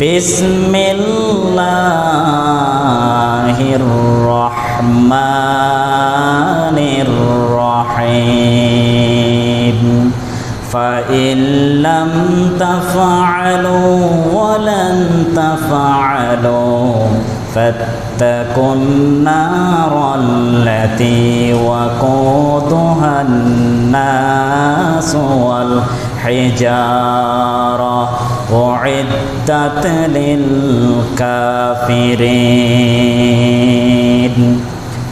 بسم الله الرحمن الرحيم فإن لم تفعلوا ولن تفعلوا فاتقوا النار التي وقودها الناس والحجارة أعدت للكافرين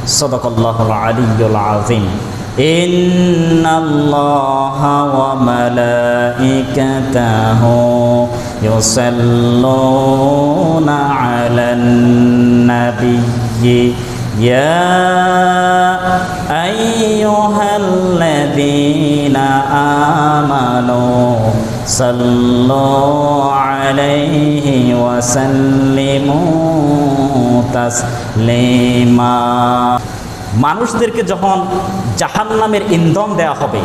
صدق الله العلي العظيم. إن الله وملائكته يصلون على النبي. يا أيها الذين آمنوا صلوا عليه وسلموا تسليما মানুষদেরকে যখন জাহান্নামের ইন্ধন দেওয়া হবে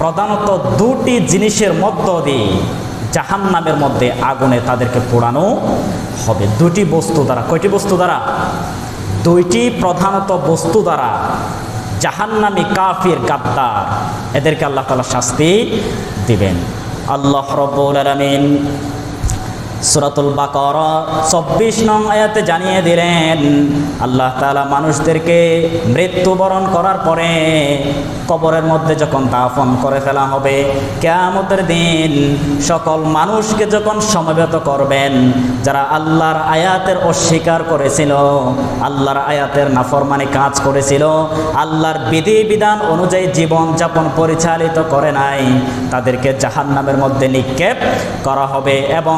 প্রধানত দুটি জিনিসের মধ্য দিয়ে জাহান্নামের মধ্যে আগুনে তাদেরকে পোড়ানো হবে দুটি বস্তু দ্বারা কয়টি বস্তু দ্বারা দুইটি প্রধানত বস্তু দ্বারা জাহান্নামি কাফির গাদ্দার এদেরকে আল্লাহ তালা শাস্তি দিবেন আল্লাহ রব্বুল আলামিন সুরাতুল বাকর চব্বিশ নং আয়াতে জানিয়ে দিলেন, আল্লাহ তালা মানুষদেরকে মৃত্যুবরণ করার পরে কবরের মধ্যে যখন দাফন করে ফেলা হবে, কেয়ামতের দিন সকল মানুষকে যখন সমবেত করবেন, যারা আল্লাহর আয়াতের অস্বীকার করেছিল, আল্লাহর আয়াতের নাফরমানি কাজ করেছিল, আল্লাহর বিধি বিধান অনুযায়ী জীবন যাপন পরিচালিত করে নাই, তাদেরকে জাহান্নামের মধ্যে নিক্ষেপ করা হবে এবং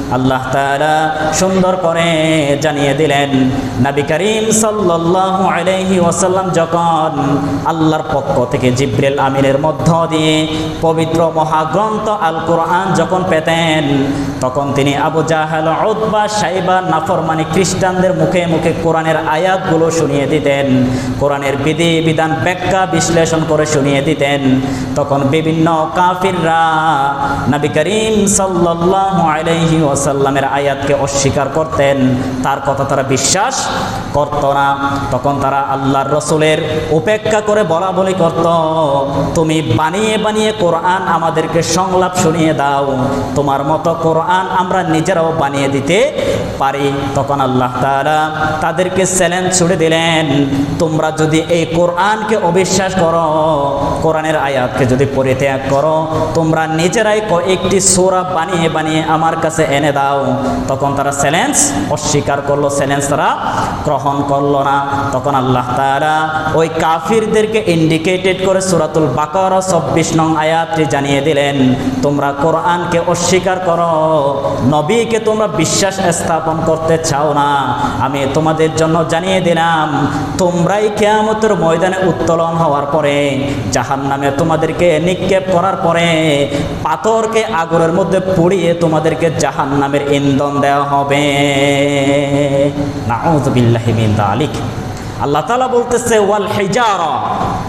আল্লাহ তাআলা সুন্দর করে জানিয়ে দিলেন, নবী করিম সাল্লাল্লাহু আলাইহি ওয়াসাল্লাম যখন আল্লাহর পক্ষ থেকে জিব্রিল আমিনের মধ্য দিয়ে পবিত্র মহাগ্রন্থ আল কোরআন যখন পেতেন, তখন তিনি আবু জাহাল, উতবা সাইবা নাফরমানি খ্রিস্টানদের মুখে মুখে কোরআনের আয়াতগুলো শুনিয়ে দিতেন। কোরআনের বিধি, বিধান, ব্যাখ্যা বিশ্লেষণ করে শুনিয়ে দিতেন। তখন বিভিন্ন কাফিররা নবী করিম সাল্লাল্লাহু আলাইহি ওয়াসাল্লামের আয়াতকে অস্বীকার করতেন, তার কথা তারা বিশ্বাস করত না। তখন তারা আল্লাহর রসুলের উপেক্ষা করে বলা বলি করত, তুমি বানিয়ে বানিয়ে কোরআন আমাদেরকে সংলাপ শুনিয়ে দাও। তোমার মতো কোরআন আমরা নিজেরাও বানিয়ে দিতে পারি। তখন আল্লাহ তাআলা তাদেরকে চ্যালেঞ্জ ছুড়ে দিলেন, তোমরা যদি এই কোরআনকে অবিশ্বাস করো, কোরআনের আয়াতকে যদি পরিত্যাগ করো, তোমরা নিজেরাই একটি সোরা বানিয়ে বানিয়ে আমার কাছে এনে দাও। তখন তারা চ্যালেঞ্জ অস্বীকার করল চ্যালেঞ্জ তারা গ্রহণ করল না। তখন আল্লাহ তাআলা ওই কাফিরদেরকে ইন্ডিকেটেড করে সূরাতুল বাকারা চব্বিশ নং আয়াতটি জানিয়ে দিলেন, তোমরা কোরআনকে অস্বীকার করো, নবীকে তোমরা বিশ্বাস স্থাপন করতে চাও না। আমি তোমাদের জন্য জানিয়ে দিলাম, তোমরাই কেয়ামতের ময়দানে উত্তোলন হওয়ার পরে জাহান নামে তোমাদেরকে নিক্ষেপ করার পরে, পাথরকে আগুনের মধ্যে পুড়িয়ে তোমাদেরকে জাহান নামের ইন্ধন দেওয়া হবে। নাউযুবিল্লাহি মিন যালিক আল্লাহ তালা বলতেছে, ওয়াল হেজারা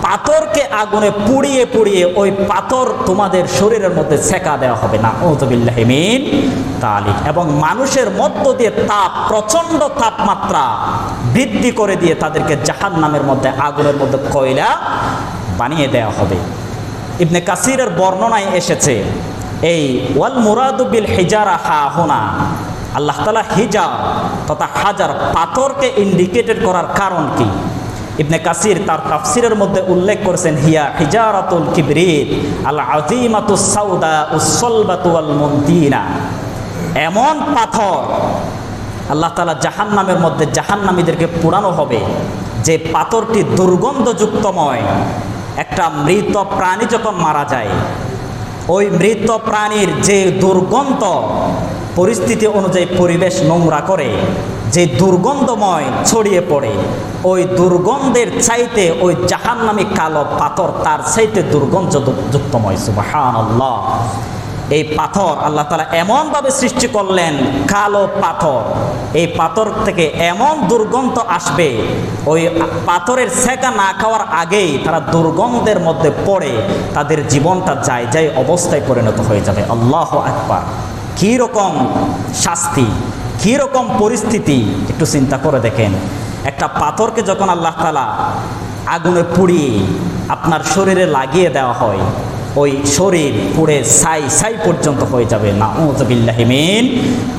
পাথরকে আগুনে পুড়িয়ে পুড়িয়ে ওই পাথর তোমাদের শরীরের মধ্যে সেকা দেওয়া হবে। না ওতবিল্লাহিমিন তালিক এবং মানুষের মধ্য দিয়ে তাপ, প্রচণ্ড তাপমাত্রা বৃদ্ধি করে দিয়ে তাদেরকে জাহান নামের মধ্যে, আগুনের মধ্যে কয়লা বানিয়ে দেওয়া হবে। ইবনে কাসিরের বর্ণনায় এসেছে এই ওয়াল মুরাদুবিল হিজারা হা হোনা। আল্লাহ তালা হিজা তথা হাজার পাথরকে ইন্ডিকেটেড করার কারণ কি? ইবনে কাসির তার তাফসিরের মধ্যে উল্লেখ করেছেন, হিয়া হিজারাতুল কিবরিত, আল আজিমাতু সাউদা উসলবাতু আল মুন্তিনা। এমন পাথর আল্লাহ তালা জাহান্নামের মধ্যে জাহান্নামীদেরকে পোড়ানো হবে, যে পাথরটি দুর্গন্ধযুক্তময়, একটা মৃত প্রাণী যখন মারা যায় ওই মৃত প্রাণীর যে দুর্গন্ধ, পরিস্থিতি অনুযায়ী পরিবেশ নোংরা করে, যে দুর্গন্ধময় ছড়িয়ে পড়ে, ওই দুর্গন্ধের চাইতে ওই জাহান্নামী কালো পাথর তার চাইতে দুর্গন্ধযুক্তময় সুবাহ এই পাথর আল্লাহ তালা এমনভাবে সৃষ্টি করলেন, কালো পাথর। এই পাথর থেকে এমন দুর্গন্ধ আসবে, ওই পাথরের সেকা না খাওয়ার আগেই তারা দুর্গন্ধের মধ্যে পড়ে, তাদের জীবনটা যায় যায় অবস্থায় পরিণত হয়ে যাবে। আল্লাহ একবার কী রকম শাস্তি, কী রকম পরিস্থিতি, একটু চিন্তা করে দেখেন। একটা পাথরকে যখন আল্লাহ তালা আগুনে পুড়িয়ে আপনার শরীরে লাগিয়ে দেওয়া হয় ওই শরীর পুড়ে সাই সাই পর্যন্ত হয়ে যাবে। না উজবিল্লাহিমিন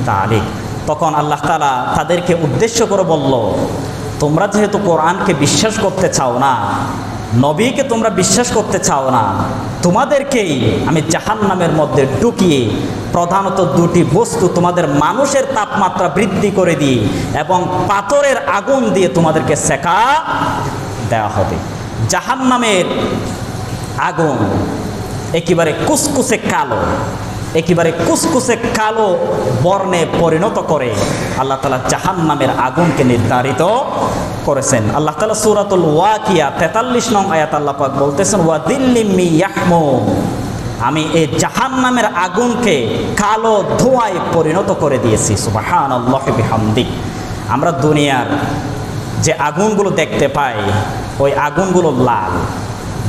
তালিক তখন আল্লাহ তালা তাদেরকে উদ্দেশ্য করে বলল, তোমরা যেহেতু কোরআনকে বিশ্বাস করতে চাও না, নবীকে তোমরা বিশ্বাস করতে চাও না, তোমাদেরকেই আমি জাহান নামের মধ্যে ঢুকিয়ে প্রধানত দুটি বস্তু তোমাদের মানুষের তাপমাত্রা বৃদ্ধি করে দিই এবং পাথরের আগুন দিয়ে তোমাদেরকে শেখা দেওয়া হবে। জাহান নামের আগুন একেবারে কুসকুসে কালো, একেবারে কুসকুসে কালো বর্ণে পরিণত করে আল্লাহ তালা জাহান নামের আগুনকে নির্ধারিত করেছেন। আল্লাহ তালা সুরাতুল ওয়াকিয়া তেতাল্লিশ নং আয়াত আল্লাহ পাক বলতেছেন ওয়া দিল্লিমি ইয়াহমু আমি এই জাহান নামের আগুনকে কালো ধোঁয়ায় পরিণত করে দিয়েছি। সুবাহান আল্লাহ বিহামদি আমরা দুনিয়ার যে আগুনগুলো দেখতে পাই, ওই আগুনগুলো লাল।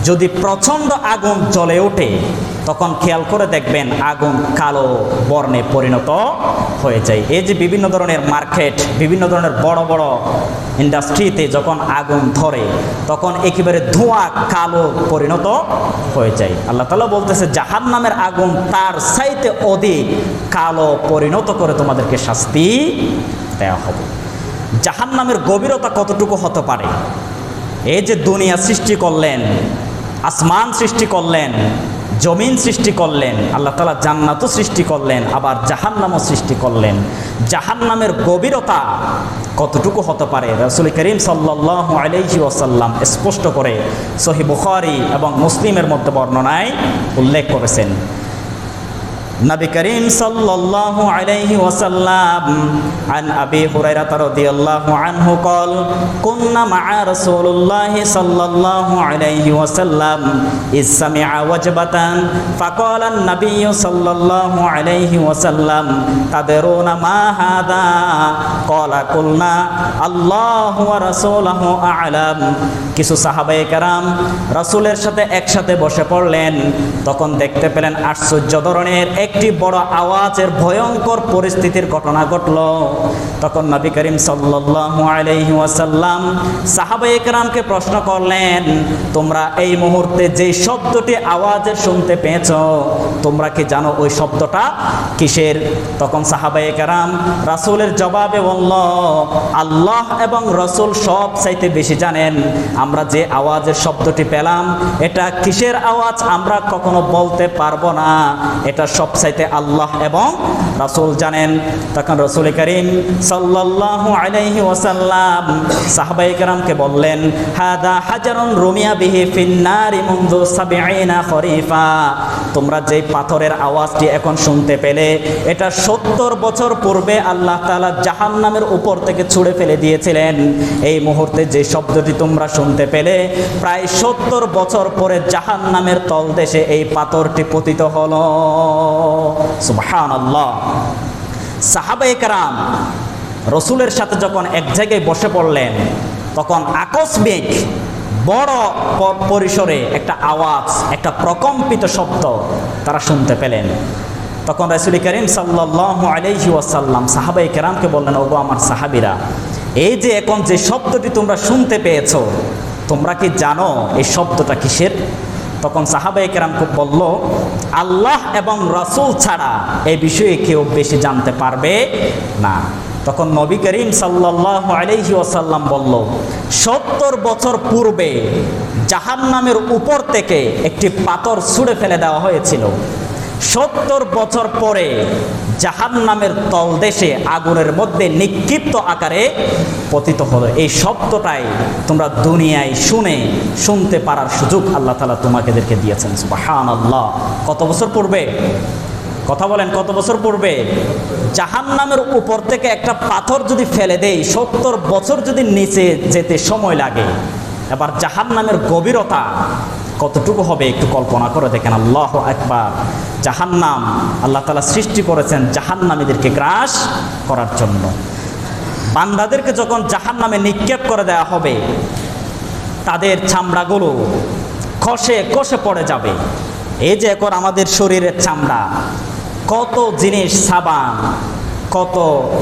যদি প্রচণ্ড আগুন জ্বলে ওঠে, তখন খেয়াল করে দেখবেন আগুন কালো বর্ণে পরিণত হয়ে যায়। এই যে বিভিন্ন ধরনের মার্কেট, বিভিন্ন ধরনের বড় বড় ইন্ডাস্ট্রিতে যখন আগুন ধরে, তখন একেবারে ধোঁয়া কালো পরিণত হয়ে যায়। আল্লাহ তালা বলতেছে জাহান নামের আগুন তার সাইতে অধিক কালো পরিণত করে তোমাদেরকে শাস্তি দেওয়া হবে। জাহান নামের গভীরতা কতটুকু হতে পারে? এই যে দুনিয়া সৃষ্টি করলেন আসমান সৃষ্টি করলেন, জমিন সৃষ্টি করলেন, আল্লাহ তালা জান্নাতও সৃষ্টি করলেন, আবার জাহান্নামও সৃষ্টি করলেন। জাহান্নামের গভীরতা কতটুকু হতে পারে? রসুল করিম সাল্লাহ আলহি ওসাল্লাম স্পষ্ট করে সহি বুখারি এবং মুসলিমের মধ্যে বর্ণনায় উল্লেখ করেছেন। নবী করিম সাল্লাল্লাহু আলাইহি ওয়াসাল্লাম আন আবি হুরাইরা রাদিয়াল্লাহু আনহু কল, কুননা মা রাসূলুল্লাহ সাল্লাল্লাহু আলাইহি ওয়াসাল্লাম ইসমিআ ওয়াজবাতান ফাকালা নবী সাল্লাল্লাহু আলাইহি ওয়াসাল্লাম, তাদরুনা মা হাদা কলা কুননা আল্লাহু ওয়া রাসূলুহু আ'লাম কিছু সাহাবায়ে কেরাম রাসূলের সাথে একসাথে বসে পড়লেন, তখন দেখতে পেলেন আশ্চর্য ধরনের একটি বড় আওয়াজের ভয়ঙ্কর পরিস্থিতির ঘটনা ঘটল। তখন নবী করিম সাল্লাল্লাহু আলাইহি ওয়াসাল্লাম সাহাবায়ে কেরামকে প্রশ্ন করলেন, তোমরা এই মুহূর্তে যে শব্দটি আওয়াজের শুনতে পেয়েছ, তোমরা কি জানো ওই শব্দটা কিসের? তখন সাহাবায়ে কেরাম রাসূলের জবাবে বলল, আল্লাহ এবং রসুল সব চাইতে বেশি জানেন, আমরা যে আওয়াজের শব্দটি পেলাম, এটা কিসের আওয়াজ আমরা কখনো বলতে পারব না। এটা সব চাইতে আল্লাহ এবং রাসূল জানেন। তখন রসুল করিম সাল্লাল্লাহু আলাইহি ওয়াসাল্লাম সাহাবাই কেরামকে বললেন, হাদা হাজারুন রুমিয়া বিহি ফিন্নারি মুনযু সাবিঈনা খরিফা। তোমরা যে পাথরের আওয়াজটি এখন শুনতে পেলে, এটা সত্তর বছর পূর্বে আল্লাহ তাআলা জাহান্নামের উপর থেকে ছুঁড়ে ফেলে দিয়েছিলেন। এই মুহূর্তে যে শব্দটি তোমরা শুনতে পেলে, প্রায় সত্তর বছর পরে জাহান জাহান্নামের তলদেশে এই পাথরটি পতিত হলো। কারাম রসুলের সাথে যখন এক জায়গায় বসে পড়লেন, তখন আকস্মিক বড় পরিসরে একটা আওয়াজ, একটা প্রকম্পিত শব্দ তারা শুনতে পেলেন। তখন রাসুল করিম সাল্লাহ সাহাবাই কেরামকে বললেন, ওগো আমার সাহাবিরা, এই যে এখন যে শব্দটি তোমরা শুনতে পেয়েছ, তোমরা কি জানো এই শব্দটা কিসের? তখন সাহাবাই কেরাম বলল আল্লাহ এবং রসুল ছাড়া এই বিষয়ে কেউ বেশি জানতে পারবে না। তখন নবী করিম সাল্লাহ আলাইহি ওসাল্লাম বলল, সত্তর বছর পূর্বে জাহান্নামের উপর থেকে একটি পাথর ছুঁড়ে ফেলে দেওয়া হয়েছিল। সত্তর বছর পরে জাহান জাহান্নামের তলদেশে আগুনের মধ্যে নিক্ষিপ্ত আকারে পতিত হলো। এই শব্দটাই তোমরা দুনিয়ায় শুনে, শুনতে পারার সুযোগ আল্লাহ তালা তোমাকেদেরকে দিয়েছেন। সুবাহান আল্লাহ কত বছর পূর্বে? কথা বলেন, কত বছর পূর্বে? জাহান্নামের উপর থেকে একটা পাথর যদি ফেলে দেই, সত্তর বছর যদি নিচে যেতে সময় লাগে, এবার জাহান্নামের গভীরতা কতটুকু হবে একটু কল্পনা করে দেখেন, আল্লাহ একবার জাহান্নাম, আল্লাহ তালা সৃষ্টি করেছেন জাহান্নামীদেরকে গ্রাস করার জন্য। বান্দাদেরকে যখন জাহান্নামে নিক্ষেপ করে দেওয়া হবে, তাদের চামড়াগুলো কষে কষে পড়ে যাবে। এই যে এখন আমাদের শরীরের চামড়া, কত জিনিস, সাবান, কত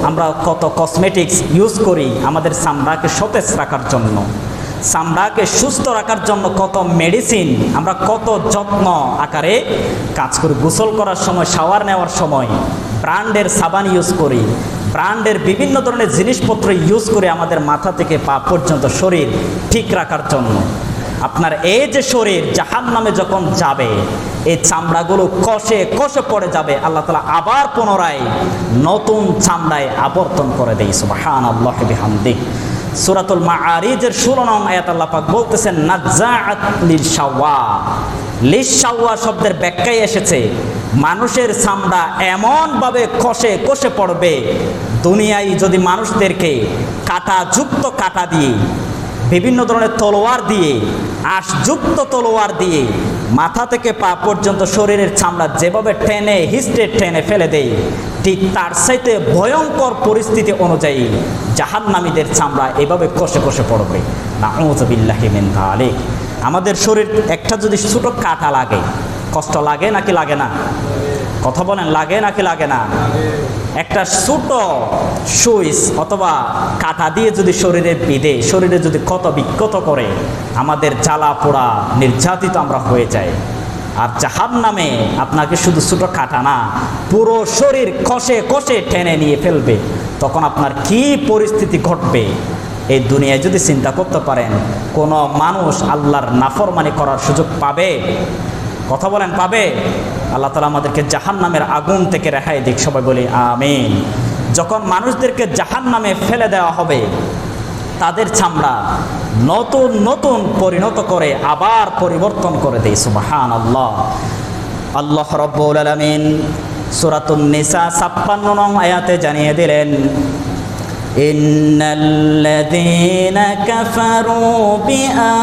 আমরা কত কসমেটিক্স ইউজ করি আমাদের চামড়াকে সতেজ রাখার জন্য। চামড়াকে সুস্থ রাখার জন্য কত মেডিসিন আমরা কত যত্ন আকারে কাজ করি। গোসল করার সময় শাওয়ার নেওয়ার সময় ব্র্যান্ডের সাবান ইউজ করি। ব্র্যান্ডের বিভিন্ন ধরনের জিনিসপত্র ইউজ করে আমাদের মাথা থেকে পা পর্যন্ত শরীর ঠিক রাখার জন্য। আপনার এই যে শরীর জাহান নামে যখন যাবে, এই চামড়াগুলো কষে কষে পড়ে যাবে, আল্লাহ তালা আবার পুনরায় নতুন চামড়ায় আবর্তন করে দেয়। সুবাহান আল্লাহ বিহামদিক সুরাতুল মাআরিজের ষোলো নং আয়াত আল্লাহ পাক বলতেছেন, নাজ্জাআত সাওয়া লিশাওয়া শব্দের ব্যাখ্যায় এসেছে, মানুষের চামড়া এমনভাবে কষে কষে পড়বে, দুনিয়ায় যদি মানুষদেরকে কাটা, যুক্ত কাটা দিয়ে বিভিন্ন ধরনের তলোয়ার দিয়ে, আশযুক্ত তলোয়ার দিয়ে মাথা থেকে পা পর্যন্ত শরীরের চামড়া যেভাবে টেনে, হিস্টে টেনে ফেলে দেয়, ঠিক তার সাইতে ভয়ঙ্কর পরিস্থিতি অনুযায়ী জাহান্নামীদের চামড়া এভাবে কষে কষে পড়বে। না ওজবিল্লাহিমিন আলিক আমাদের শরীর একটা যদি ছোটো কাটা লাগে, কষ্ট লাগে নাকি লাগে না? কথা বলেন, লাগে নাকি লাগে না? একটা ছোট সুইচ অথবা কাটা দিয়ে যদি শরীরে বিধে, শরীরে যদি ক্ষত বিক্ষত করে, আমাদের জ্বালা পোড়া নির্যাতিত আমরা হয়ে যাই। আর জাহান নামে আপনাকে শুধু ছোটো কাটা না, পুরো শরীর কষে কষে টেনে নিয়ে ফেলবে। তখন আপনার কি পরিস্থিতি ঘটবে? এই দুনিয়ায় যদি চিন্তা করতে পারেন, কোনো মানুষ আল্লাহর নাফরমানি করার সুযোগ পাবে? কথা বলেন, পাবে? আল্লাহ তালা আমাদেরকে জাহান নামের আগুন থেকে রেহাই দিক। সবাই বলি, আমিন। যখন মানুষদেরকে জাহান নামে ফেলে দেওয়া হবে, তাদের চামড়া নতুন নতুন পরিণত করে আবার পরিবর্তন করে দেয় সুবাহান আল্লাহ আল্লাহ রব্বুল আলমিন সুরাতুন নিসা ছাপ্পান্ন নং আয়াতে জানিয়ে দিলেন, ইন্নাল্লাযীনা কাফারু বিআ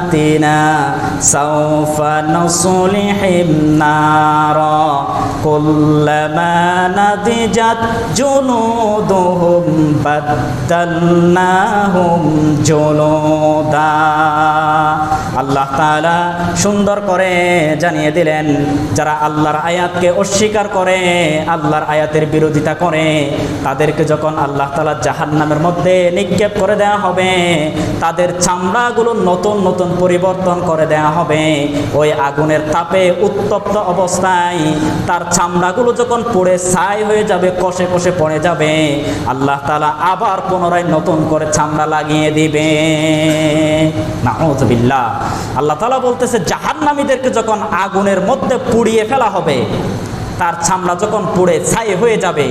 بآياتنا سوف نصلحهم نارا كلما نضجت جلودهم بدلناهم جلودا আল্লাহ তাআলা সুন্দর করে জানিয়ে দিলেন যারা আল্লাহর আয়াতকে অস্বীকার করে আল্লাহর আয়াতের বিরোধিতা করে তাদেরকে যখন আল্লাহ তালা জাহান নামের মধ্যে নিক্ষেপ করে দেওয়া হবে তাদের চামড়াগুলো নতুন নতুন পরিবর্তন করে দেওয়া হবে। ওই আগুনের তাপে উত্তপ্ত অবস্থায় তার চামড়াগুলো যখন পড়ে ছাই হয়ে যাবে, কষে কষে পড়ে যাবে, আল্লাহ তালা আবার পুনরায় নতুন করে চামড়া লাগিয়ে দিবে। নাহজবিল্লা আল্লাহ তালা বলতেছে, জাহান্নামীদেরকে যখন আগুনের মধ্যে পুড়িয়ে ফেলা হবে, তার চামড়া যখন পুড়ে ছাই হয়ে যাবে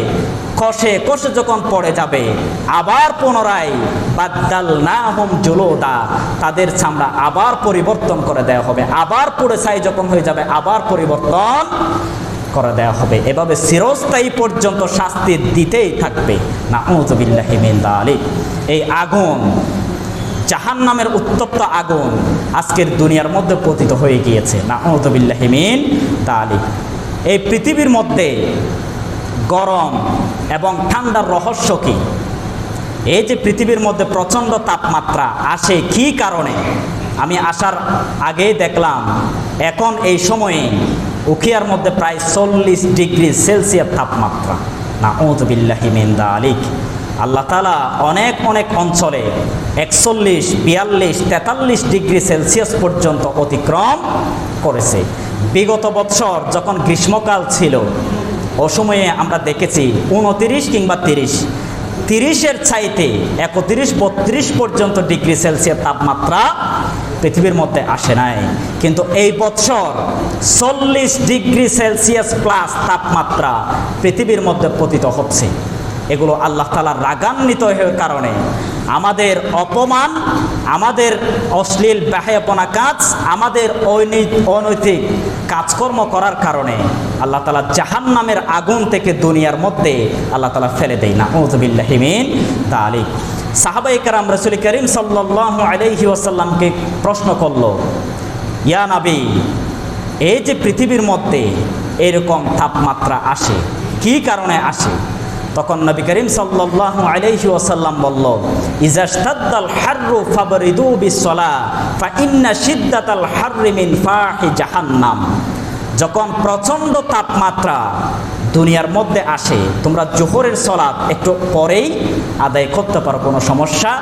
কষে কষে যখন পড়ে যাবে, আবার পুনরায় বাদ্দাল না হোম জুলোদা, তাদের চামড়া আবার পরিবর্তন করে দেওয়া হবে। আবার পুড়ে ছাই যখন হয়ে যাবে, আবার পরিবর্তন করে দেওয়া হবে। এভাবে চিরস্থায়ী পর্যন্ত শাস্তি দিতেই থাকবে। না উজবিল্লাহিমিন আলী এই আগুন জাহান নামের উত্তপ্ত আগুন আজকের দুনিয়ার মধ্যে পতিত হয়ে গিয়েছে। না উজবিল্লাহিমিন তালি এই পৃথিবীর মধ্যে গরম এবং ঠান্ডার রহস্য কি? এই যে পৃথিবীর মধ্যে প্রচণ্ড তাপমাত্রা আসে কি কারণে? আমি আসার আগেই দেখলাম, এখন এই সময়ে উখিয়ার মধ্যে প্রায় চল্লিশ ডিগ্রি সেলসিয়াস তাপমাত্রা। না ওজবিল্লাহিমিন্দা আলিক আল্লাহ তালা অনেক অনেক অঞ্চলে একচল্লিশ, বিয়াল্লিশ, তেতাল্লিশ ডিগ্রি সেলসিয়াস পর্যন্ত অতিক্রম করেছে। বিগত বৎসর যখন গ্রীষ্মকাল ছিল ও সময়ে আমরা দেখেছি উনতিরিশ কিংবা তিরিশ। তিরিশের চাইতে একত্রিশ, বত্রিশ পর্যন্ত ডিগ্রি সেলসিয়াস তাপমাত্রা পৃথিবীর মধ্যে আসে নাই। কিন্তু এই বছর চল্লিশ ডিগ্রি সেলসিয়াস প্লাস তাপমাত্রা পৃথিবীর মধ্যে পতিত হচ্ছে। এগুলো আল্লাহ তালার রাগান্বিত হওয়ার কারণে আমাদের অপমান, আমাদের অশ্লীল ব্যাহাপনা কাজ, আমাদের অনৈ- অনৈতিক কাজকর্ম করার কারণে আল্লাহ তালা জাহান নামের আগুন থেকে দুনিয়ার মধ্যে আল্লাহ তালা ফেলে দেয়। না ওজবিল্লাহিমিন তালিক সাহাবাই কারাম রসুল করিম সাল্লাহ আলহি ওয়াসাল্লামকে প্রশ্ন করল, ইয়া নাবি, এই যে পৃথিবীর মধ্যে এরকম তাপমাত্রা আসে, কি কারণে আসে? তখন নবী করিম সাল্লাহ আলাইহি ওয়াসাল্লাম বলল ইজাস্তাদ্দাল হাররু ফাবরিদু বিসলা ফা ইন্না শিদ্দাতাল হাররি মিন ফাহি জাহান্নাম। যখন প্রচণ্ড তাপমাত্রা দুনিয়ার মধ্যে আসে, তোমরা জোহরের সলাৎ একটু পরেই আদায় করতে পারো, কোনো সমস্যা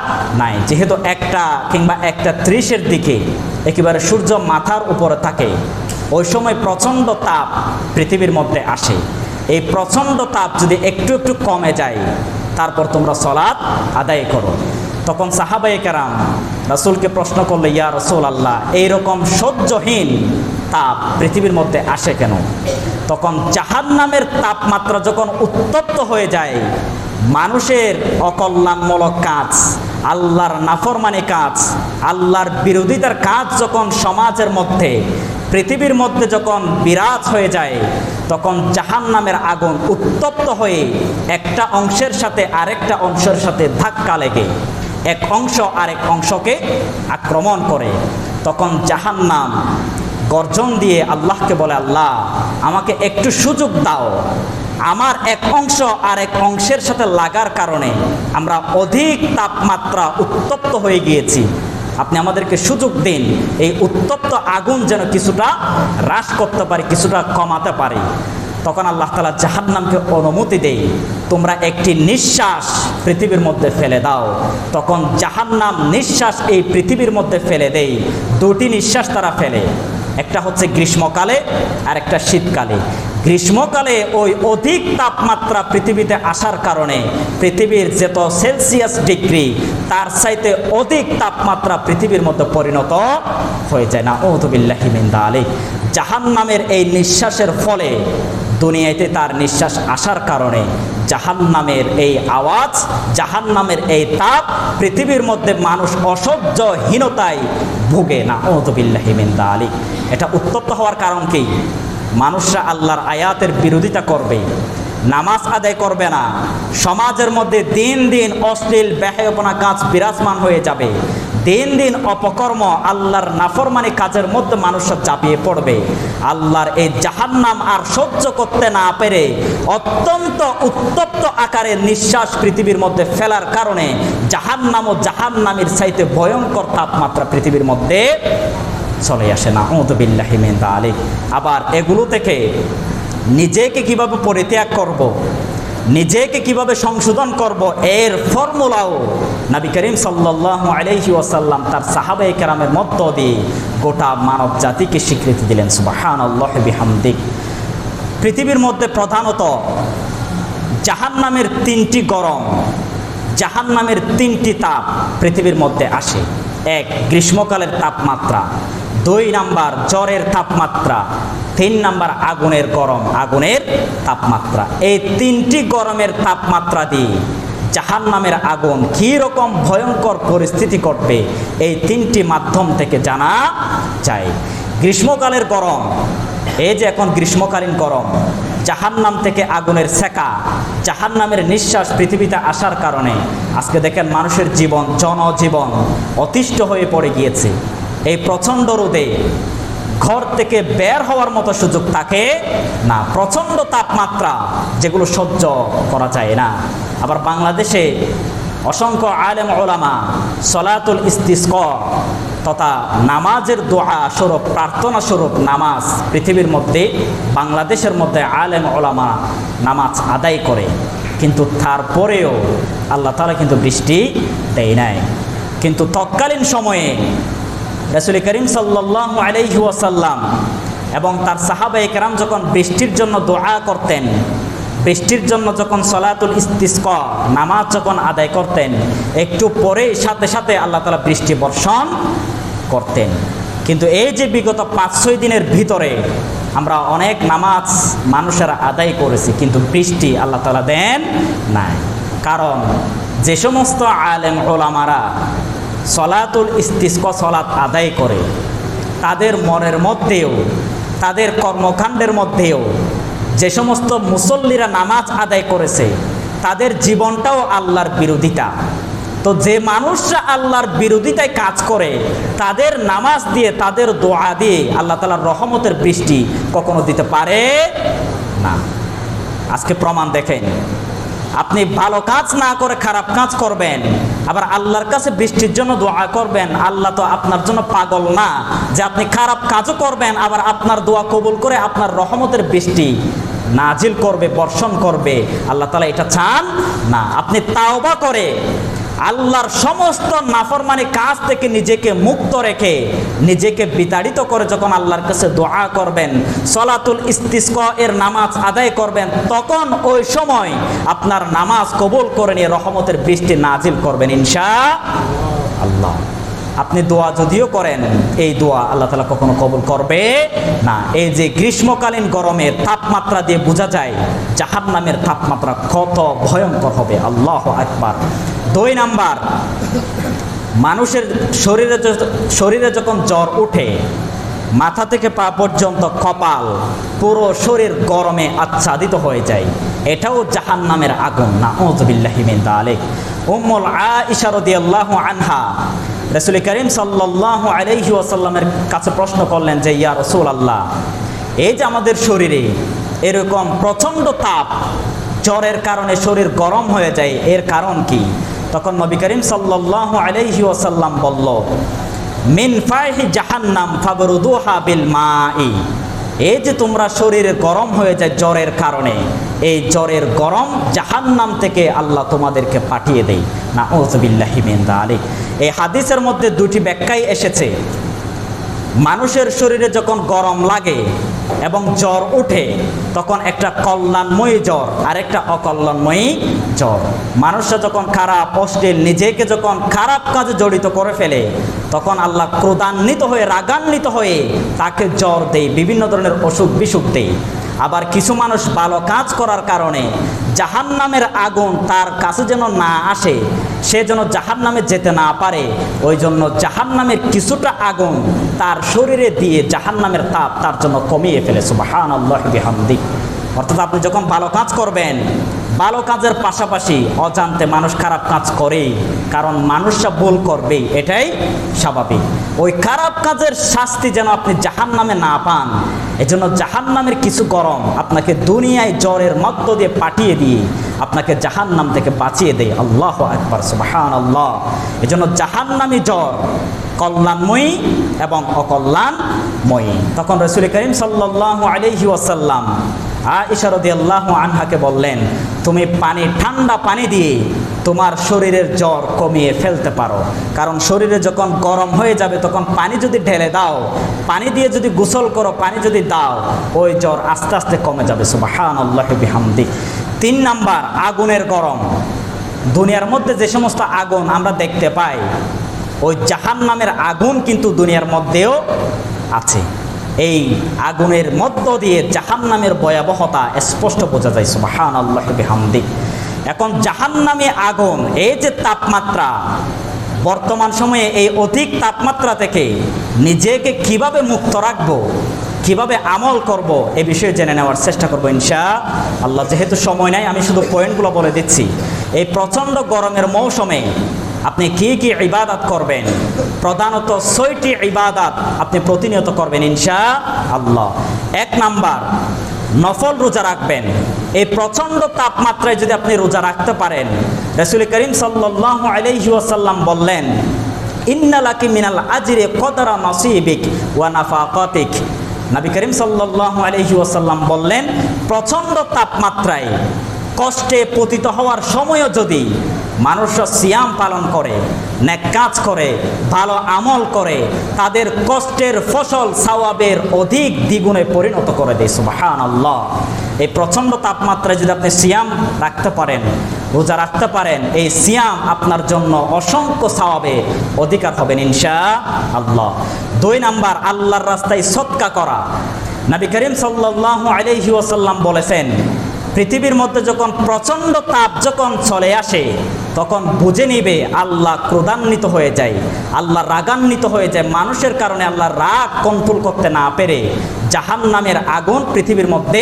নাই। যেহেতু একটা কিংবা একটা ত্রিশের দিকে একেবারে সূর্য মাথার উপরে থাকে, ওই সময় প্রচণ্ড তাপ পৃথিবীর মধ্যে আসে। এই প্রচণ্ড তাপ যদি একটু একটু কমে যায়, তারপর তোমরা সলাৎ আদায় করো। তখন সাহাবাই কেরাম রাসুলকে প্রশ্ন করলে, ইয়া রসুল আল্লাহ এইরকম সহ্যহীন তাপ পৃথিবীর মধ্যে আসে কেন? তখন জাহান নামের তাপমাত্রা যখন উত্তপ্ত হয়ে যায়, মানুষের অকল্যাণমূলক কাজ, আল্লাহর নাফরমানি কাজ, আল্লাহর বিরোধিতার কাজ যখন সমাজের মধ্যে পৃথিবীর মধ্যে যখন বিরাজ হয়ে যায়, তখন জাহান নামের আগুন উত্তপ্ত হয়ে একটা অংশের সাথে আরেকটা অংশের সাথে ধাক্কা লেগে এক অংশ আরেক অংশকে আক্রমণ করে। তখন জাহান নাম গর্জন দিয়ে আল্লাহকে বলে, আল্লাহ, আমাকে একটু সুযোগ দাও। আমার এক অংশ আর এক অংশের সাথে লাগার কারণে আমরা অধিক তাপমাত্রা উত্তপ্ত হয়ে গিয়েছি। আপনি আমাদেরকে সুযোগ দিন, এই উত্তপ্ত আগুন যেন কিছুটা হ্রাস করতে পারে, কিছুটা কমাতে পারে। তখন আল্লাহ তালা জাহান্নামকে অনুমতি দেই তোমরা একটি নিঃশ্বাস পৃথিবীর মধ্যে ফেলে দাও। তখন জাহান্নাম নিঃশ্বাস এই পৃথিবীর মধ্যে ফেলে দেই দুটি নিঃশ্বাস তারা ফেলে। একটা হচ্ছে গ্রীষ্মকালে আর একটা শীতকালে। গ্রীষ্মকালে ওই অধিক তাপমাত্রা পৃথিবীতে আসার কারণে পৃথিবীর যত সেলসিয়াস ডিগ্রি, তার চাইতে অধিক তাপমাত্রা পৃথিবীর মধ্যে পরিণত হয়ে যায়। না ওতবিল্লাহিমিন্দা আলী জাহান নামের এই নিঃশ্বাসের ফলে দুনিয়াতে তার নিঃশ্বাস আসার কারণে জাহান নামের এই আওয়াজ জাহান নামের এই তাপ পৃথিবীর মধ্যে মানুষ অসহ্যহীনতায় ভুগে। না ওতবিল্লাহিমিন্দা আলী এটা উত্তপ্ত হওয়ার কারণ কি? মানুষরা আল্লাহর আয়াতের বিরোধিতা করবে, নামাজ আদায় করবে না, সমাজের মধ্যে দিন দিন অশ্লীল ব্যাহাপনা কাজ বিরাজমান হয়ে যাবে, দিন দিন অপকর্ম আল্লাহর নাফরমানি কাজের মধ্যে মানুষরা চাপিয়ে পড়বে। আল্লাহর এই জাহান্নাম আর সহ্য করতে না পেরে অত্যন্ত উত্তপ্ত আকারে নিঃশ্বাস পৃথিবীর মধ্যে ফেলার কারণে জাহান্নাম ও জাহান্নামের চাইতে ভয়ঙ্কর তাপমাত্রা পৃথিবীর মধ্যে চলে আসে না ওতবিল্লাহিমেন আলী আবার এগুলো থেকে নিজেকে কীভাবে পরিত্যাগ করব। নিজেকে কীভাবে সংশোধন করব, এর ফর্মুলাও নবী করিম সাল্লাহ আলহি তার সাহাবাই কেরামের মধ্য দিয়ে গোটা মানব জাতিকে স্বীকৃতি দিলেন। সুবাহান আল্লাহ বিহামদিক। পৃথিবীর মধ্যে প্রধানত জাহান নামের তিনটি গরম জাহান নামের তিনটি তাপ পৃথিবীর মধ্যে আসে। এক, গ্রীষ্মকালের তাপমাত্রা। দুই নাম্বার, জ্বরের তাপমাত্রা। তিন নাম্বার, আগুনের গরম, আগুনের তাপমাত্রা। এই তিনটি গরমের তাপমাত্রা দিয়ে জাহান নামের আগুন কী রকম ভয়ঙ্কর পরিস্থিতি ঘটবে, এই তিনটি মাধ্যম থেকে জানা যায়। গ্রীষ্মকালের গরম, এই যে এখন গ্রীষ্মকালীন গরম জাহান্নাম থেকে আগুনের সেকা জাহান্নামের নিঃশ্বাস পৃথিবীতে আসার কারণে। আজকে দেখেন মানুষের জীবন, জনজীবন অতিষ্ঠ হয়ে পড়ে গিয়েছে। এই প্রচণ্ড রোদে ঘর থেকে বের হওয়ার মতো সুযোগ থাকে না। প্রচণ্ড তাপমাত্রা যেগুলো সহ্য করা যায় না। আবার বাংলাদেশে অসংখ্য আলেম ওলামা সলাতুল ইস্তিস্ক তথা নামাজের দোয়া স্বরূপ, প্রার্থনা স্বরূপ নামাজ পৃথিবীর মধ্যে, বাংলাদেশের মধ্যে আলেম ওলামা নামাজ আদায় করে। কিন্তু তারপরেও আল্লাহ তালা কিন্তু বৃষ্টি দেয় নাই। কিন্তু তৎকালীন সময়ে রসুল করিম সাল্লাহ আলাইহি ওয়াসাল্লাম এবং তার সাহাবা একরাম যখন বৃষ্টির জন্য দোয়া করতেন বৃষ্টির জন্য যখন সলাতুল ইস্তিস্ক, নামাজ যখন আদায় করতেন, একটু পরেই সাথে সাথে আল্লাহ তালা বৃষ্টি বর্ষণ করতেন। কিন্তু এই যে বিগত পাঁচ, ছয় দিনের ভিতরে আমরা অনেক নামাজ মানুষেরা আদায় করেছি, কিন্তু বৃষ্টি আল্লাহ তালা দেন নাই। কারণ যে সমস্ত আলেম ওলামারা সলাতুল ইস্তিস্ক সলাত আদায় করে, তাদের মনের মধ্যেও, তাদের কর্মকাণ্ডের মধ্যেও যে সমস্ত মুসল্লিরা নামাজ আদায় করেছে, তাদের জীবনটাও আল্লাহর বিরোধিতা। তো যে মানুষরা আল্লাহর বিরোধিতায় কাজ করে, তাদের নামাজ দিয়ে, তাদের দোয়া দিয়ে আল্লাহ তালার রহমতের বৃষ্টি কখনো দিতে পারে না। আজকে প্রমাণ দেখেন, আপনি ভালো কাজ না করে খারাপ কাজ করবেন, আবার আল্লাহর কাছে বৃষ্টির জন্য দোয়া করবেন, আল্লাহ তো আপনার জন্য পাগল না। যে আপনি খারাপ কাজও করবেন, আবার আপনার দোয়া কবুল করে আপনার রহমতের বৃষ্টি নাজিল করবে, বর্ষণ করবে। আল্লাহ তালা এটা চান না। আপনি তাওবা করে, আল্লাহর সমস্ত নাফরমানি কাজ থেকে নিজেকে মুক্ত রেখে, নিজেকে বিতাড়িত করে যখন আল্লাহর কাছে দোয়া করবেন, সলাতুল ইস্তিস্ক এর নামাজ আদায় করবেন, তখন ওই সময় আপনার নামাজ কবুল করে নিয়ে রহমতের বৃষ্টি নাজিল করবেন, ইনশা আপনি দোয়া যদিও করেন, এই দোয়া আল্লাহ তালা কখনো কবুল করবে না। এই যে গ্রীষ্মকালীন গরমের তাপমাত্রা দিয়ে বোঝা যায় জাহান নামের তাপমাত্রা কত ভয়ঙ্কর হবে। আল্লাহ একবার দুই নাম্বার, মানুষের শরীরে শরীরে যখন জ্বর উঠে, মাথা থেকে পা পর্যন্ত কপাল পুরো শরীর গরমে আচ্ছাদিত হয়ে যায়। এটাও জাহান নামের আগুন না ওজবিল্লাহিমিন তালেক উম্মুল আইশা রাদিয়াল্লাহু আনহা রসুল করিম সাল্লাল্লাহু আলাইহি ওয়াসাল্লামের কাছে প্রশ্ন করলেন যে, ইয়া রসুল আল্লাহ এই যে আমাদের শরীরে এরকম প্রচণ্ড তাপ, জ্বরের কারণে শরীর গরম হয়ে যায়, এর কারণ কি? তখন নবী করিম সাল্লাল্লাহু আলাইহি ওয়াসাল্লাম বলল, মিন ফাইহি জাহান্নাম ফাবরুদুহা বিল মাই, এই যে তোমরা শরীরে গরম হয়ে যায় জ্বরের কারণে এই জ্বরের গরম জাহান্নাম থেকে আল্লাহ তোমাদেরকে পাঠিয়ে দেয়। না ওজবিল্লাহি মিন দালিক। এই হাদিসের মধ্যে দুটি ব্যাখ্যাই এসেছে। মানুষের শরীরে যখন গরম লাগে এবং জ্বর ওঠে তখন একটা কল্যাণময়ী জ্বর আর একটা অকল্যাণময়ী জ্বর। মানুষরা যখন খারাপ, অশ্লীল, নিজেকে যখন খারাপ কাজে জড়িত করে ফেলে, তখন আল্লাহ ক্রোধান্বিত হয়ে, রাগান্বিত হয়ে তাকে জ্বর দেয়, বিভিন্ন ধরনের অসুখ বিসুখ দেয়। আবার কিছু মানুষ ভালো কাজ করার কারণে জাহান নামের আগুন তার কাছে যেন না আসে, সে যেন জাহান নামে যেতে না পারে। ওই জন্য জাহান নামের কিছুটা আগুন তার শরীরে দিয়ে জাহান নামের তাপ তার জন্য কমিয়ে ফেলেছে সুবাহান আল্লাহ অর্থাৎ আপনি যখন ভালো কাজ করবেন, ভালো কাজের পাশাপাশি অজান্তে মানুষ খারাপ কাজ করে কারণ মানুষরা ভুল করবেই, এটাই স্বাভাবিক। ওই খারাপ কাজের শাস্তি যেন আপনি জাহান নামে না পান, এজন্য জাহান নামের কিছু গরম আপনাকে দুনিয়ায় জ্বরের মধ্য দিয়ে পাঠিয়ে দিয়ে আপনাকে জাহান নাম থেকে বাঁচিয়ে দেয়। আল্লাহ একবার সুবাহান আল্লাহ এজন্য জাহান নামী জ্বর কল্যাণময়ী এবং অকল্যাণময়ী। তখন রসুল করিম সাল্লাহ আলহি ওয়াসাল্লাম আশারদি আল্লাহ আনহাকে বললেন, তুমি পানি, ঠান্ডা পানি দিয়ে তোমার শরীরের জ্বর কমিয়ে ফেলতে পারো। কারণ শরীরে যখন গরম হয়ে যাবে, তখন পানি যদি ঢেলে দাও, পানি দিয়ে যদি গোসল করো, পানি যদি দাও, ওই জ্বর আস্তে আস্তে কমে যাবে। সুবাহান আল্লাহ বিহামদি। তিন নাম্বার, আগুনের গরম। দুনিয়ার মধ্যে যে সমস্ত আগুন আমরা দেখতে পাই, ওই জাহান নামের আগুন কিন্তু দুনিয়ার মধ্যেও আছে। এই আগুনের মধ্য দিয়ে জাহান নামের ভয়াবহতা স্পষ্ট বোঝা যায় সুবাহান আল্লাহ বিহামদি এখন জাহান নামে আগুন, এই যে তাপমাত্রা, বর্তমান সময়ে এই অধিক তাপমাত্রা থেকে নিজেকে কীভাবে মুক্ত রাখব, কীভাবে আমল করব, এ বিষয়ে জেনে নেওয়ার চেষ্টা করব ইনশা আল্লাহ। যেহেতু সময় নাই, আমি শুধু পয়েন্টগুলো বলে দিচ্ছি। এই প্রচণ্ড গরমের মৌসুমে আপনি কি কি ইবাদাত করবেন? প্রধানত ছয়টি ইবাদাত আপনি প্রতিনিয়ত করবেন ইনশা আল্লাহ এক নাম্বার, নফল রোজা রাখবেন। এই প্রচণ্ড তাপমাত্রায় যদি আপনি রোজা রাখতে পারেন, রসুল করিম সাল্লাহ আলহি ওয়াসাল্লাম বললেন ইন্নালাকি মিনাল আজরে কদরা নসিবিক ওয়া নাফাকাতিক। নবী করিম সাল্লাহ আলহি ওয়াসাল্লাম বললেন, প্রচণ্ড তাপমাত্রায় কষ্টে পতিত হওয়ার সময়ও যদি মানুষরা সিয়াম পালন করে, নেক কাজ করে, ভালো আমল করে, তাদের কষ্টের ফসল সাওয়াবের অধিক দ্বিগুণে পরিণত করে দেয় সুবাহান আল্লাহ এই প্রচণ্ড তাপমাত্রায় যদি আপনি সিয়াম রাখতে পারেন, রোজা রাখতে পারেন, এই সিয়াম আপনার জন্য অসংখ্য সাওয়াবে অধিকার হবেন ইনশা আল্লাহ দুই নাম্বার, আল্লাহর রাস্তায় সৎকা করা। নবী করিম সাল্লাহ আলহি বলেছেন পৃথিবীর মধ্যে যখন প্রচণ্ড তাপ যখন চলে আসে, তখন বুঝে নিবে আল্লাহ ক্রোধান্বিত হয়ে যায়, আল্লাহ রাগান্বিত হয়ে যায়। মানুষের কারণে আল্লাহ রাগ কন্ট্রোল করতে না পেরে জাহান নামের আগুন পৃথিবীর মধ্যে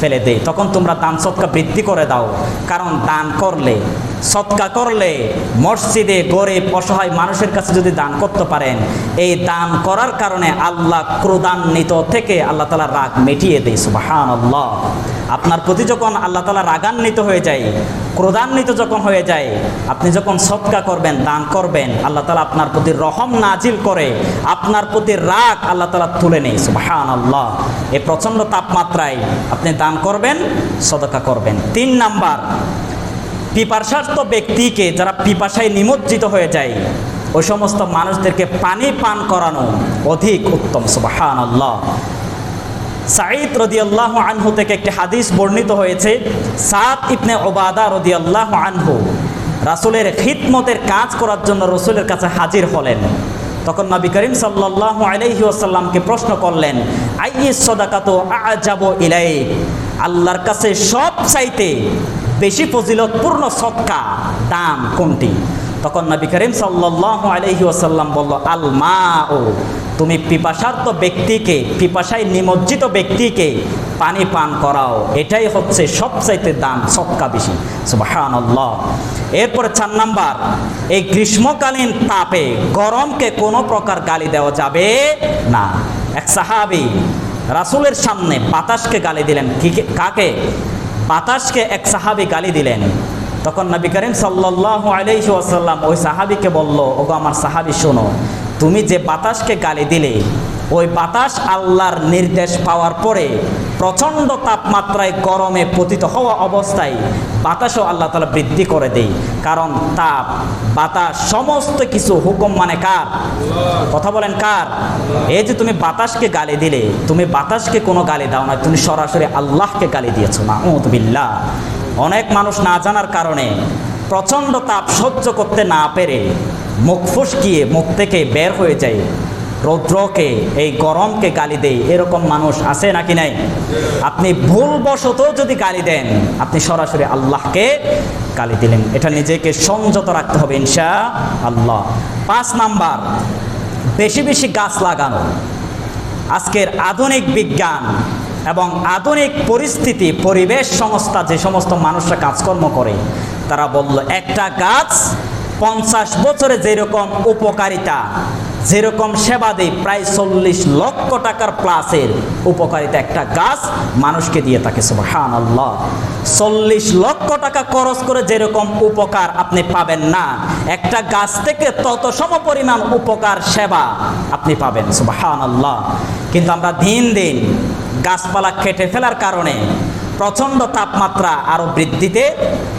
ফেলে দেয়। তখন তোমরা দান সৎকা বৃদ্ধি করে দাও। কারণ দান করলে, সৎকা করলে মসজিদে গরিব, অসহায় মানুষের কাছে যদি দান করতে পারেন, এই দান করার কারণে আল্লাহ ক্রোধান্বিত থেকে আল্লাহ তালা রাগ মিটিয়ে দেয়। সুবাহান আল্লাহ আপনার প্রতি যখন আল্লাহ তালা রাগান্বিত হয়ে যায় ক্রোধান্বিত যখন হয়ে যায়, আপনি যখন সৎকা করবেন, দান করবেন, আল্লাহ তালা আপনার প্রতি রহম নাজিল করে, আপনার প্রতি রাগ আল্লাহ তালা তুলে নেই সুবাহান আল্লাহ এই প্রচণ্ড তাপমাত্রায় আপনি দান করবেন, সদকা করবেন। তিন নাম্বার, পিপাসার্থ ব্যক্তিকে যারা পিপাসায় নিমজ্জিত হয়ে যায়, ওই সমস্ত মানুষদেরকে পানি পান করানো অধিক উত্তম সুবাহান আল্লাহ সাঈদ রদিয়াল্লাহ আনহু থেকে একটি হাদিস বর্ণিত হয়েছে সাত ইবনে ওবাদা রদিয়াল্লাহ আনহু রাসুলের খিদমতের কাজ করার জন্য রসুলের কাছে হাজির হলেন। তখন নবী করিম সাল্লাহ আলাইহি আসাল্লামকে প্রশ্ন করলেন, আইয়ে সদাকাত আজাব ইলাই আল্লাহর কাছে সব চাইতে বেশি ফজিলতপূর্ণ সৎকা দান কোনটি? তখন নবী করিম সাল্লাহ আলহি ওসাল্লাম বলল আল মা ও তুমি পিপাসার্থ ব্যক্তিকে, পিপাসায় নিমজ্জিত ব্যক্তিকে পানি পান করাও। এটাই হচ্ছে সবচাইতে দান সবকা বেশি। সুবাহান এরপরে চার নাম্বার, এই গ্রীষ্মকালীন তাপে গরমকে কোনো প্রকার গালি দেওয়া যাবে না। এক সাহাবি রাসুলের সামনে বাতাসকে গালি দিলেন। কি কাকে? বাতাসকে এক সাহাবি গালি দিলেন। তখন নবী করিম সাল্লাহ আলাইহি ওয়াসাল্লাম ওই সাহাবিকে বলল, ওগো আমার সাহাবি, শোনো তুমি যে বাতাসকে গালি দিলে, ওই বাতাস আল্লাহর নির্দেশ পাওয়ার পরে প্রচণ্ড তাপমাত্রায় গরমে পতিত হওয়া অবস্থায় বাতাসও আল্লাহ তালা বৃদ্ধি করে দেই কারণ তাপ, বাতাস সমস্ত কিছু হুকুম মানে কার? কথা বলেন কার? এই যে তুমি বাতাসকে গালি দিলে, তুমি বাতাসকে কোনো গালি দাও না, তুমি সরাসরি আল্লাহকে গালি দিয়েছ। না বিল্লাহ অনেক মানুষ না জানার কারণে প্রচণ্ড তাপ সহ্য করতে না পেরে মুখ ফুসকিয়ে মুখ থেকে বের হয়ে যায়। রৌদ্রকে, এই গরমকে গালি দেয়। এরকম মানুষ আছে নাকি নাই? আপনি ভুলবশত যদি গালি দেন, আপনি সরাসরি আল্লাহকে গালি দিলেন। এটা নিজেকে সংযত রাখতে হবে ইনশা আল্লাহ পাঁচ নাম্বার, বেশি বেশি গাছ লাগানো। আজকের আধুনিক বিজ্ঞান এবং আধুনিক পরিস্থিতি, পরিবেশ সংস্থা যে সমস্ত মানুষরা কাজকর্ম করে, তারা বলল, একটা গাছ পঞ্চাশ বছরে যেরকম উপকারিতা, যেরকম সেবা দেয়, প্রায় চল্লিশ লক্ষ টাকার প্লাসের উপকারিতা একটা গাছ মানুষকে দিয়ে থাকে সুবহান আল্লাহ চল্লিশ লক্ষ টাকা খরচ করে যেরকম উপকার আপনি পাবেন না, একটা গাছ থেকে তত সম পরিমাণ উপকার, সেবা আপনি পাবেন সুবহান আল্লাহ কিন্তু আমরা দিন দিন গাছপালা কেটে ফেলার কারণে প্রচণ্ড তাপমাত্রা আরও বৃদ্ধিতে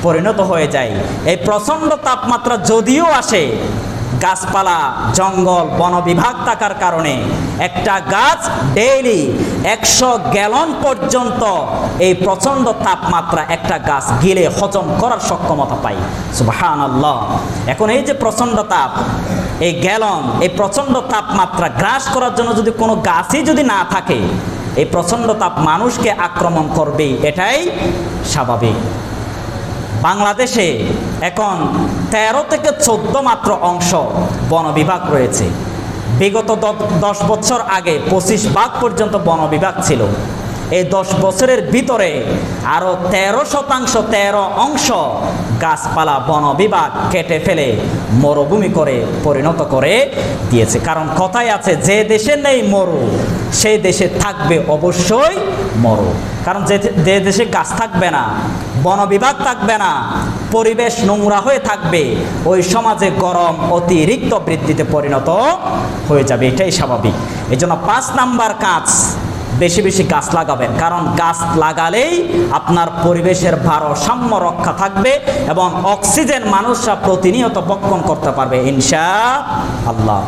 পরিণত হয়ে যায়। এই প্রচণ্ড তাপমাত্রা যদিও আসে, গাছপালা, জঙ্গল বন বিভাগ থাকার কারণে একটা গাছ ডেইলি একশো গ্যালন পর্যন্ত এই প্রচণ্ড তাপমাত্রা একটা গাছ গিলে হজম করার সক্ষমতা পাই সুবাহান এখন এই যে প্রচণ্ড তাপ, এই গ্যালন, এই প্রচণ্ড তাপমাত্রা গ্রাস করার জন্য যদি কোনো গাছই যদি না থাকে এই প্রচণ্ড তাপ মানুষকে আক্রমণ করবে এটাই স্বাভাবিক। বাংলাদেশে এখন তেরো থেকে চোদ্দ মাত্র অংশ বন বিভাগ রয়েছে। বিগত দশ বছর আগে পঁচিশ ভাগ পর্যন্ত বন বিভাগ ছিল। এই দশ বছরের ভিতরে আরও তেরো শতাংশ তেরো অংশ গাছপালা বন বিভাগ কেটে ফেলে মরুভূমি করে পরিণত করে দিয়েছে। কারণ কথাই আছে, যে দেশে নেই মরু, সেই দেশে থাকবে অবশ্যই মরু। কারণ যে যে দেশে গাছ থাকবে না, বন বিভাগ থাকবে না, পরিবেশ নোংরা হয়ে থাকবে, ওই সমাজে গরম অতিরিক্ত বৃদ্ধিতে পরিণত হয়ে যাবে। এটাই স্বাভাবিক। এই জন্য পাঁচ নাম্বার কাজ বেশি বেশি গাছ লাগাবেন। কারণ গাছ লাগালেই আপনার পরিবেশের ভারসাম্য রক্ষা থাকবে এবং অক্সিজেন মানুষরা প্রতিনিয়ত বক্ষণ করতে পারবে, ইনশা আল্লাহ।